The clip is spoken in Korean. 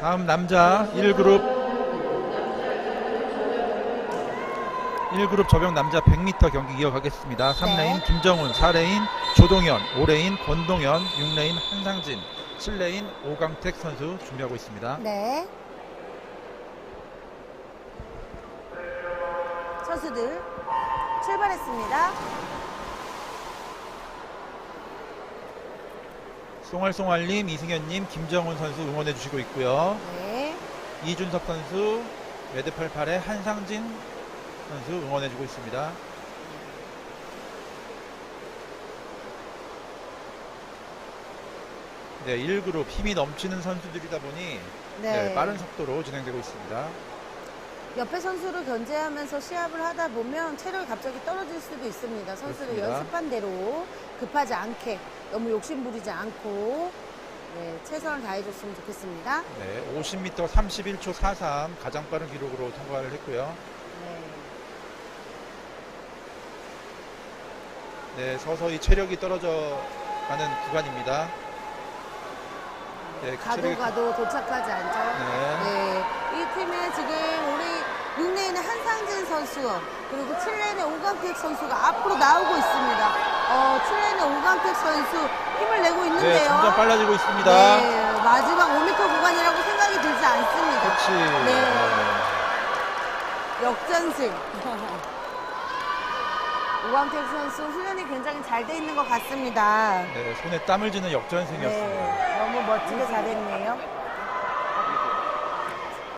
다음 남자 1그룹 1그룹 저병 남자 100m 경기 이어가겠습니다. 3레인 김정훈, 4레인 조동현, 5레인 권동현, 6레인 한상진, 7레인 오강택 선수 준비하고 있습니다. 네. 선수들 출발했습니다. 송알송알님, 이승현님, 김정훈 선수 응원해 주시고 있고요. 네. 이준석 선수, 레드88의 한상진 선수 응원해 주고 있습니다. 네, 1그룹 힘이 넘치는 선수들이다 보니 네. 네, 빠른 속도로 진행되고 있습니다. 옆에 선수를 견제하면서 시합을 하다 보면 체력이 갑자기 떨어질 수도 있습니다. 선수를 그렇습니다. 연습한 대로 급하지 않게 너무 욕심 부리지 않고 네, 최선을 다해줬으면 좋겠습니다. 네, 50m 31초 43 가장 빠른 기록으로 통과를 했고요. 네. 네, 서서히 체력이 떨어져 가는 구간입니다. 네, 가도 체력이- 가도 도착하지 않죠. 네. 네. 이 팀에 지금 우리 6레인의 한상진 선수 그리고 7레인의 오강택 선수가 앞으로 나오고 있습니다. 어, 7레인의 오강택 선수 힘을 내고 있는데요. 네, 점점 빨라지고 있습니다. 네, 마지막 5m 구간이라고 생각이 들지 않습니다. 그렇지. 네. 역전승. 오강택 선수 훈련이 굉장히 잘 돼 있는 것 같습니다. 네, 손에 땀을 쥐는 역전승이었습니다. 네, 너무 멋지게 잘했네요.